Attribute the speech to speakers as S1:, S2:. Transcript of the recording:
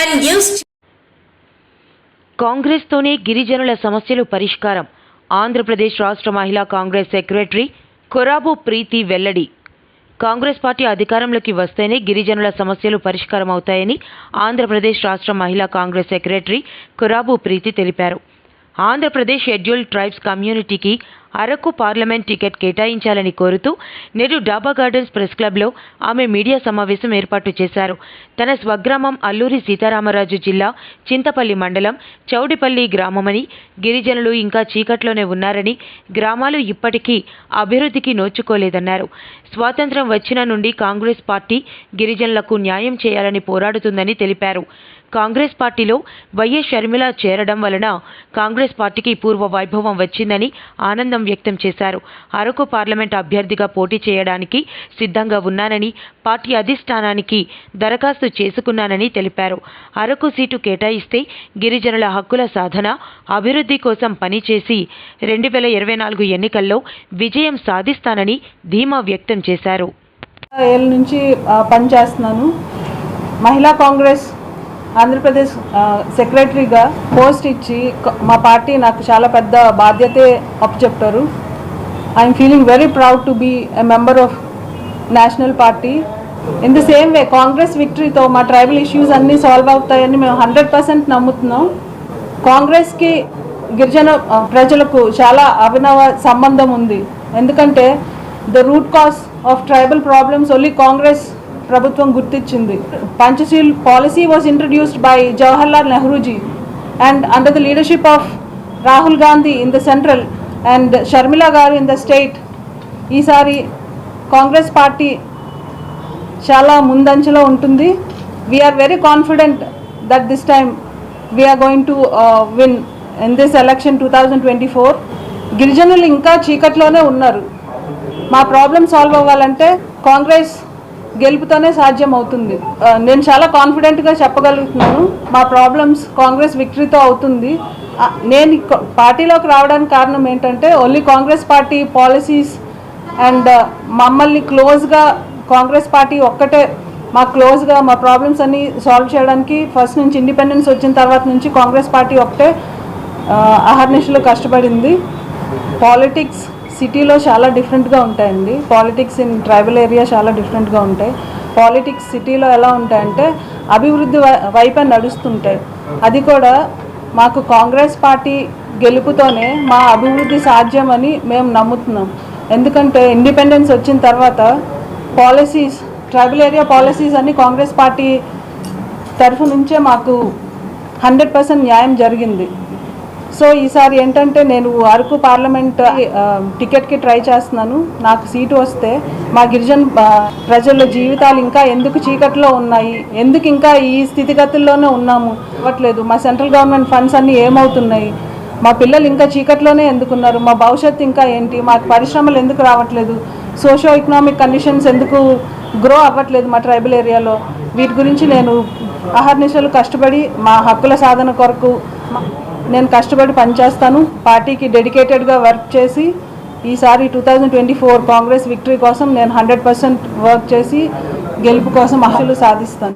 S1: కాంగ్రెస్ తోనే కాంగ్రెస్తోనే గిరిజనుల సమస్యలు పరిష్కారం. ఆంధ్రప్రదేశ్ రాష్ట్ర మహిళా కాంగ్రెస్ సెక్రటరీ కొరాబు ప్రీతి వెల్లడి. కాంగ్రెస్ పార్టీ అధికారంలోకి వస్తేనే గిరిజనుల సమస్యలు పరిష్కారం అవుతాయని ఆంధ్రప్రదేశ్ రాష్ట్ర మహిళా కాంగ్రెస్ సెక్రటరీ కొరాబు ప్రీతి తెలిపారు. ఆంధ్రప్రదేశ్ షెడ్యూల్డ్ ట్రైబ్స్ కమ్యూనిటీకి అరకు పార్లమెంట్ టికెట్ కేటాయించాలని కోరుతూ నేడు డాబా గార్డెన్స్ ప్రెస్ క్లబ్లో ఆమె మీడియా సమావేశం ఏర్పాటు చేశారు. తన స్వగ్రామం అల్లూరి సీతారామరాజు జిల్లా చింతపల్లి మండలం చౌడిపల్లి గ్రామమని గిరిజనులు ఇంకా చీకట్లోనే ఉన్నారని గ్రామాలు ఇప్పటికీ అభివృద్ధికి నోచుకోలేదన్నారు. స్వాతంత్ర్యం వచ్చిన నుండి కాంగ్రెస్ పార్టీ గిరిజనులకు న్యాయం చేయాలని పోరాడుతుందని తెలిపారు. కాంగ్రెస్ పార్టీలో వైఎస్ షర్మిల చేరడం వలన కాంగ్రెస్ పార్టీకి పూర్వ వైభవం వచ్చిందని ఆనందం వ్యక్తం చేశారు. అరకు పార్లమెంట్ అభ్యర్థిగా పోటీ చేయడానికి సిద్ధంగా ఉన్నానని పార్టీ అధిష్టానానికి దరఖాస్తు చేసుకున్నానని తెలిపారు. అరకు సీటు కేటాయిస్తే గిరిజనుల హక్కుల సాధన అభివృద్ధి కోసం పనిచేసి రెండు వేల ఇరవై నాలుగు ఎన్నికల్లో విజయం సాధిస్తానని ధీమా వ్యక్తం చేశారు.
S2: ఏళ్ళ నుంచి పనిచేస్తున్నాను మహిళా కాంగ్రెస్ ఆంధ్రప్రదేశ్ సెక్రటరీగా పోస్ట్ ఇచ్చి మా పార్టీ నాకు చాలా పెద్ద బాధ్యతే అప్పచెప్పారు I'm feeling very proud to be a member of national party in the same way Congress విక్టరీతో మా ట్రైబల్ ఇష్యూస్ అన్నీ సాల్వ్ అవుతాయని మేము హండ్రెడ్ పర్సెంట్ నమ్ముతున్నాం. కాంగ్రెస్కి గిరిజన ప్రజలకు చాలా అభినవ సంబంధం ఉంది. ఎందుకంటే the root cause of tribal problems only Congress ప్రభుత్వం గుర్తించింది. Panchsheel policy was introduced by Jawaharlal Nehruji and under the leadership of Rahul Gandhi in the central and Sharmila గారు ఇన్ ద స్టేట్ ఈసారి కాంగ్రెస్ పార్టీ చాలా ముందంచెలో ఉంటుంది. We're very confident that this time we're going to win in this election two thousand twenty four గిరిజనులు ఇంకా చీకట్లోనే ఉన్నారు. మా problem solve అవ్వాలంటే కాంగ్రెస్ గెలుపుతోనే సాధ్యం అవుతుంది నేను చాలా కాన్ఫిడెంట్గా చెప్పగలుగుతున్నాను. మా ప్రాబ్లమ్స్ కాంగ్రెస్ విక్టరీతో అవుతుంది. నేను పార్టీలోకి రావడానికి కారణం ఏంటంటే only Congress party policies and మమ్మల్ని క్లోజ్గా కాంగ్రెస్ పార్టీ ఒక్కటే మా క్లోజ్గా మా ప్రాబ్లమ్స్ అన్నీ సాల్వ్ చేయడానికి ఫస్ట్ నుంచి ఇండిపెండెన్స్ వచ్చిన తర్వాత నుంచి కాంగ్రెస్ పార్టీ ఒకటే ఆ, అహర్నిశలు కష్టపడింది. పాలిటిక్స్ సిటీలో చాలా డిఫరెంట్గా ఉంటాయండి. పాలిటిక్స్ ఇన్ ట్రైబల్ ఏరియా చాలా డిఫరెంట్గా ఉంటాయి. పాలిటిక్స్ సిటీలో ఎలా ఉంటాయంటే అభివృద్ధి వైపే నడుస్తుంటాయి. అది కూడా మాకు కాంగ్రెస్ పార్టీ గెలుపుతోనే మా అభివృద్ధి సాధ్యమని మేము నమ్ముతున్నాం. ఎందుకంటే ఇండిపెండెన్స్ వచ్చిన తర్వాత పాలసీస్ ట్రైబల్ ఏరియా పాలసీస్ అన్ని కాంగ్రెస్ పార్టీ తరఫు నుంచే మాకు హండ్రెడ్ పర్సెంట్ న్యాయం జరిగింది. సో ఈసారి ఏంటంటే నేను అరకు పార్లమెంట్ టికెట్కి ట్రై చేస్తున్నాను. నాకు సీటు వస్తే మా గిరిజన ప్రజల జీవితాలు ఇంకా ఎందుకు చీకట్లో ఉన్నాయి? ఎందుకు ఇంకా ఈ స్థితిగతుల్లోనే ఉన్నాము? అవ్వట్లేదు మా సెంట్రల్ గవర్నమెంట్ ఫండ్స్ అన్నీ ఏమవుతున్నాయి? మా పిల్లలు ఇంకా చీకట్లోనే ఎందుకున్నారు? మా భవిష్యత్తు ఇంకా ఏంటి? మాకు పరిశ్రమలు ఎందుకు రావట్లేదు? సోషో ఎకనామిక్ కండిషన్స్ ఎందుకు గ్రో అవ్వట్లేదు మా ట్రైబల్ ఏరియాలో? వీటి గురించి నేను అహర్నిశలు కష్టపడి మా హక్కుల సాధన కొరకు నేను కష్టపడి పనిచేస్తాను. పార్టీకి డెడికేటెడ్గా వర్క్ చేసి ఈసారి two thousand twenty four Congress victory కోసం నేను హండ్రెడ్ పర్సెంట్ వర్క్ చేసి గెలుపు కోసం ఆశలు సాధిస్తాను.